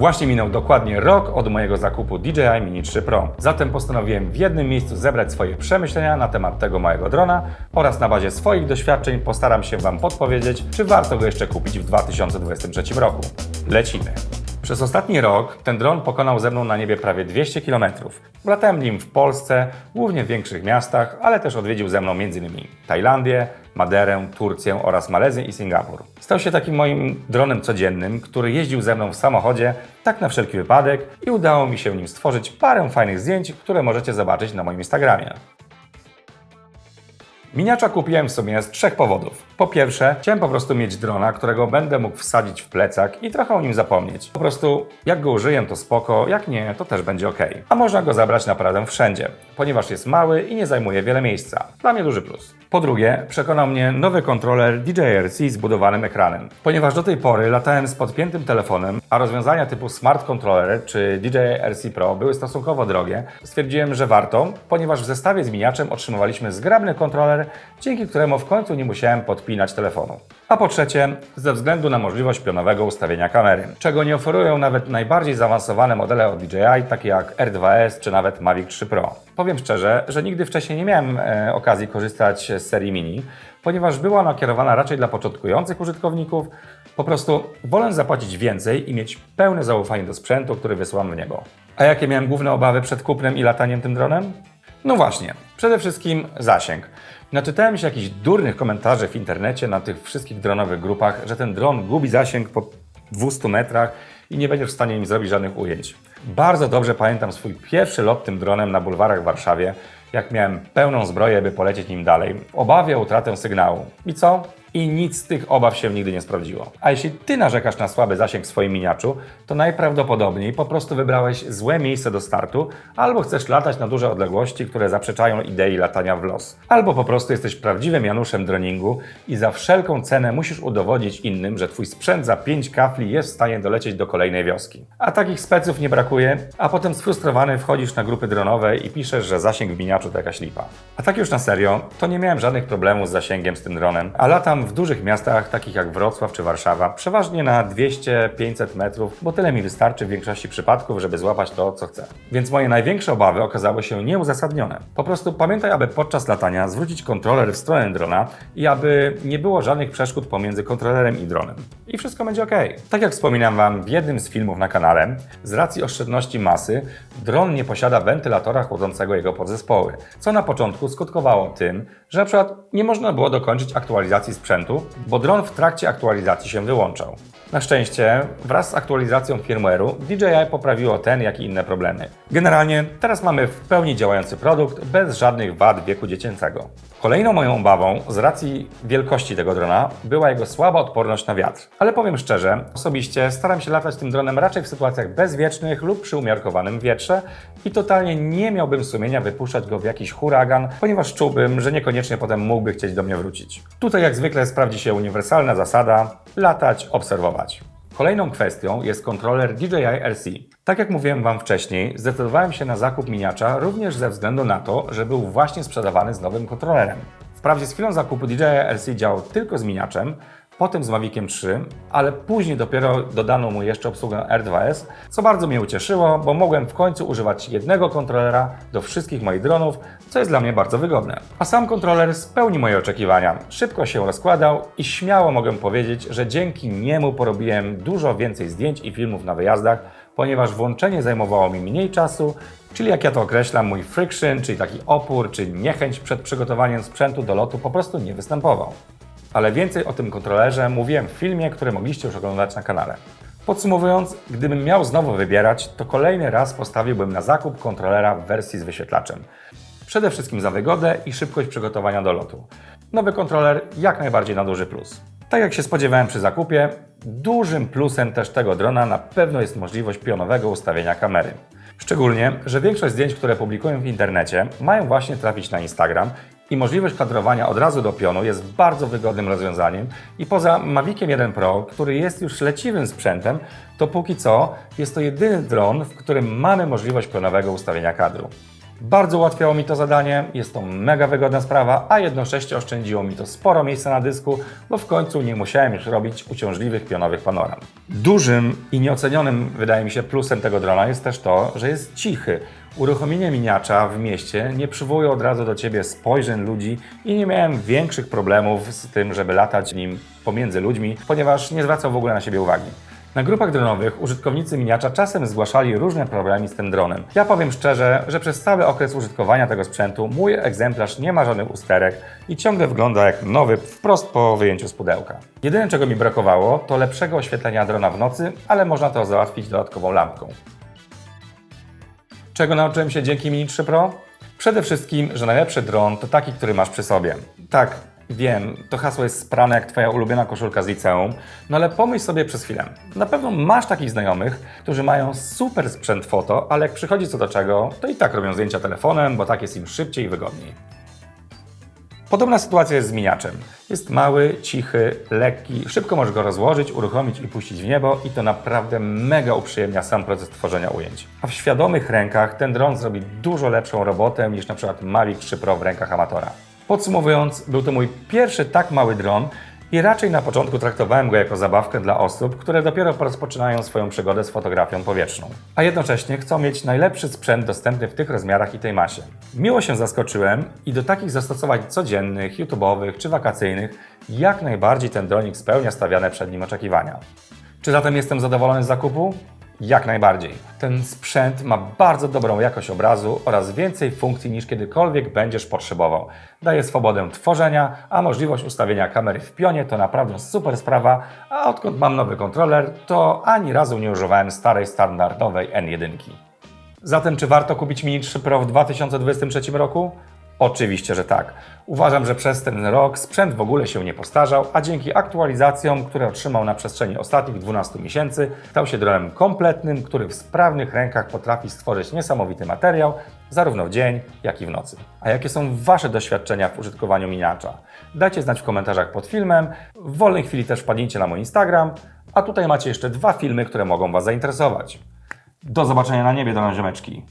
Właśnie minął dokładnie rok od mojego zakupu DJI Mini 3 Pro. Zatem postanowiłem w jednym miejscu zebrać swoje przemyślenia na temat tego małego drona oraz na bazie swoich doświadczeń postaram się Wam podpowiedzieć, czy warto go jeszcze kupić w 2023 roku. Lecimy! Przez ostatni rok ten dron pokonał ze mną na niebie prawie 200 km. Latałem nim w Polsce, głównie w większych miastach, ale też odwiedził ze mną m.in. Tajlandię, Maderę, Turcję oraz Malezję i Singapur. Stał się takim moim dronem codziennym, który jeździł ze mną w samochodzie, tak na wszelki wypadek i udało mi się nim stworzyć parę fajnych zdjęć, które możecie zobaczyć na moim Instagramie. Miniacza kupiłem w sumie z trzech powodów. Po pierwsze, chciałem po prostu mieć drona, którego będę mógł wsadzić w plecak i trochę o nim zapomnieć. Po prostu, jak go użyję, to spoko, jak nie, to też będzie ok. A można go zabrać naprawdę wszędzie, ponieważ jest mały i nie zajmuje wiele miejsca. Dla mnie duży plus. Po drugie, przekonał mnie nowy kontroler DJI-RC z budowanym ekranem. Ponieważ do tej pory latałem z podpiętym telefonem, a rozwiązania typu Smart Controller czy DJI-RC Pro były stosunkowo drogie, stwierdziłem, że warto, ponieważ w zestawie z miniaczem otrzymywaliśmy zgrabny kontroler, dzięki któremu w końcu nie musiałem podpinać telefonu. A po trzecie, ze względu na możliwość pionowego ustawienia kamery, czego nie oferują nawet najbardziej zaawansowane modele od DJI, takie jak R2S czy nawet Mavic 3 Pro. Powiem szczerze, że nigdy wcześniej nie miałem e, okazji korzystać z serii Mini, ponieważ była ona kierowana raczej dla początkujących użytkowników. Po prostu wolę zapłacić więcej i mieć pełne zaufanie do sprzętu, który wysyłam w niebo. A jakie miałem główne obawy przed kupnem i lataniem tym dronem? No właśnie, przede wszystkim zasięg. Naczytałem się jakichś durnych komentarzy w internecie na tych wszystkich dronowych grupach, że ten dron gubi zasięg po 200 metrach i nie będziesz w stanie im zrobić żadnych ujęć. Bardzo dobrze pamiętam swój pierwszy lot tym dronem na bulwarach w Warszawie, jak miałem pełną zbroję, by polecieć nim dalej, w obawie o utratę sygnału. I co? I nic z tych obaw się nigdy nie sprawdziło. A jeśli ty narzekasz na słaby zasięg w swoim miniaczu, to najprawdopodobniej po prostu wybrałeś złe miejsce do startu, albo chcesz latać na duże odległości, które zaprzeczają idei latania w los. Albo po prostu jesteś prawdziwym Januszem droningu i za wszelką cenę musisz udowodnić innym, że twój sprzęt za 5 kafli jest w stanie dolecieć do kolejnej wioski. A takich speców nie brakuje, a potem sfrustrowany wchodzisz na grupy dronowe i piszesz, że zasięg w miniaczu to jakaś lipa. A tak już na serio, to nie miałem żadnych problemów z zasięgiem z tym dronem, a latam w dużych miastach, takich jak Wrocław czy Warszawa, przeważnie na 200-500 metrów, bo tyle mi wystarczy w większości przypadków, żeby złapać to, co chcę. Więc moje największe obawy okazały się nieuzasadnione. Po prostu pamiętaj, aby podczas latania zwrócić kontroler w stronę drona i aby nie było żadnych przeszkód pomiędzy kontrolerem i dronem. I wszystko będzie ok. Tak jak wspominam Wam w jednym z filmów na kanale, z racji oszczędności masy, dron nie posiada wentylatora chłodzącego jego podzespoły, co na początku skutkowało tym, że na przykład nie można było dokończyć aktualizacji sprzętu, bo dron w trakcie aktualizacji się wyłączał. Na szczęście, wraz z aktualizacją firmware'u DJI poprawiło ten, jak i inne problemy. Generalnie teraz mamy w pełni działający produkt bez żadnych wad wieku dziecięcego. Kolejną moją obawą z racji wielkości tego drona była jego słaba odporność na wiatr. Ale powiem szczerze, osobiście staram się latać tym dronem raczej w sytuacjach bezwiecznych lub przy umiarkowanym wietrze i totalnie nie miałbym sumienia wypuszczać go w jakiś huragan, ponieważ czułbym, że niekoniecznie potem mógłby chcieć do mnie wrócić. Tutaj jak zwykle sprawdzi się uniwersalna zasada latać, obserwować. Kolejną kwestią jest kontroler DJI RC. Tak jak mówiłem Wam wcześniej, zdecydowałem się na zakup miniacza również ze względu na to, że był właśnie sprzedawany z nowym kontrolerem. Wprawdzie z chwilą zakupu DJI RC działał tylko z miniaczem, potem z Maviciem 3, ale później dopiero dodano mu jeszcze obsługę R2S, co bardzo mnie ucieszyło, bo mogłem w końcu używać jednego kontrolera do wszystkich moich dronów, co jest dla mnie bardzo wygodne. A sam kontroler spełni moje oczekiwania. Szybko się rozkładał i śmiało mogę powiedzieć, że dzięki niemu porobiłem dużo więcej zdjęć i filmów na wyjazdach, ponieważ włączenie zajmowało mi mniej czasu, czyli jak ja to określam, mój friction, czyli taki opór, czy niechęć przed przygotowaniem sprzętu do lotu po prostu nie występował. Ale więcej o tym kontrolerze mówiłem w filmie, który mogliście już oglądać na kanale. Podsumowując, gdybym miał znowu wybierać, to kolejny raz postawiłbym na zakup kontrolera w wersji z wyświetlaczem. Przede wszystkim za wygodę i szybkość przygotowania do lotu. Nowy kontroler jak najbardziej na duży plus. Tak jak się spodziewałem przy zakupie, dużym plusem też tego drona na pewno jest możliwość pionowego ustawienia kamery. Szczególnie, że większość zdjęć, które publikuję w internecie, mają właśnie trafić na Instagram i możliwość kadrowania od razu do pionu jest bardzo wygodnym rozwiązaniem i poza Maviciem 1 Pro, który jest już leciwym sprzętem, to póki co jest to jedyny dron, w którym mamy możliwość pionowego ustawienia kadru. Bardzo ułatwiało mi to zadanie, jest to mega wygodna sprawa, a jednocześnie oszczędziło mi to sporo miejsca na dysku, bo w końcu nie musiałem już robić uciążliwych pionowych panoram. Dużym i nieocenionym, wydaje mi się, plusem tego drona jest też to, że jest cichy. Uruchomienie miniacza w mieście nie przywołuje od razu do ciebie spojrzeń ludzi i nie miałem większych problemów z tym, żeby latać nim pomiędzy ludźmi, ponieważ nie zwracał w ogóle na siebie uwagi. Na grupach dronowych użytkownicy miniacza czasem zgłaszali różne problemy z tym dronem. Ja powiem szczerze, że przez cały okres użytkowania tego sprzętu mój egzemplarz nie ma żadnych usterek i ciągle wygląda jak nowy wprost po wyjęciu z pudełka. Jedyne czego mi brakowało to lepszego oświetlenia drona w nocy, ale można to załatwić dodatkową lampką. Czego nauczyłem się dzięki Mini 3 Pro? Przede wszystkim, że najlepszy dron to taki, który masz przy sobie. Tak, wiem, to hasło jest sprane jak Twoja ulubiona koszulka z liceum, no ale pomyśl sobie przez chwilę. Na pewno masz takich znajomych, którzy mają super sprzęt foto, ale jak przychodzi co do czego, to i tak robią zdjęcia telefonem, bo tak jest im szybciej i wygodniej. Podobna sytuacja jest z miniaczem. Jest mały, cichy, lekki, szybko możesz go rozłożyć, uruchomić i puścić w niebo i to naprawdę mega uprzyjemnia sam proces tworzenia ujęć. A w świadomych rękach ten dron zrobi dużo lepszą robotę niż przykład Mavic 3 Pro w rękach amatora. Podsumowując, był to mój pierwszy tak mały dron i raczej na początku traktowałem go jako zabawkę dla osób, które dopiero rozpoczynają swoją przygodę z fotografią powietrzną, a jednocześnie chcą mieć najlepszy sprzęt dostępny w tych rozmiarach i tej masie. Miło się zaskoczyłem i do takich zastosowań codziennych, YouTube'owych czy wakacyjnych jak najbardziej ten dronik spełnia stawiane przed nim oczekiwania. Czy zatem jestem zadowolony z zakupu? Jak najbardziej. Ten sprzęt ma bardzo dobrą jakość obrazu oraz więcej funkcji niż kiedykolwiek będziesz potrzebował. Daje swobodę tworzenia, a możliwość ustawienia kamery w pionie to naprawdę super sprawa, a odkąd mam nowy kontroler, to ani razu nie używałem starej standardowej N1. Zatem czy warto kupić Mini 3 Pro w 2023 roku? Oczywiście, że tak. Uważam, że przez ten rok sprzęt w ogóle się nie postarzał, a dzięki aktualizacjom, które otrzymał na przestrzeni ostatnich 12 miesięcy, stał się dronem kompletnym, który w sprawnych rękach potrafi stworzyć niesamowity materiał, zarówno w dzień, jak i w nocy. A jakie są Wasze doświadczenia w użytkowaniu miniacza? Dajcie znać w komentarzach pod filmem, w wolnej chwili też wpadnijcie na mój Instagram, a tutaj macie jeszcze dwa filmy, które mogą Was zainteresować. Do zobaczenia na niebie, do ziomeczki.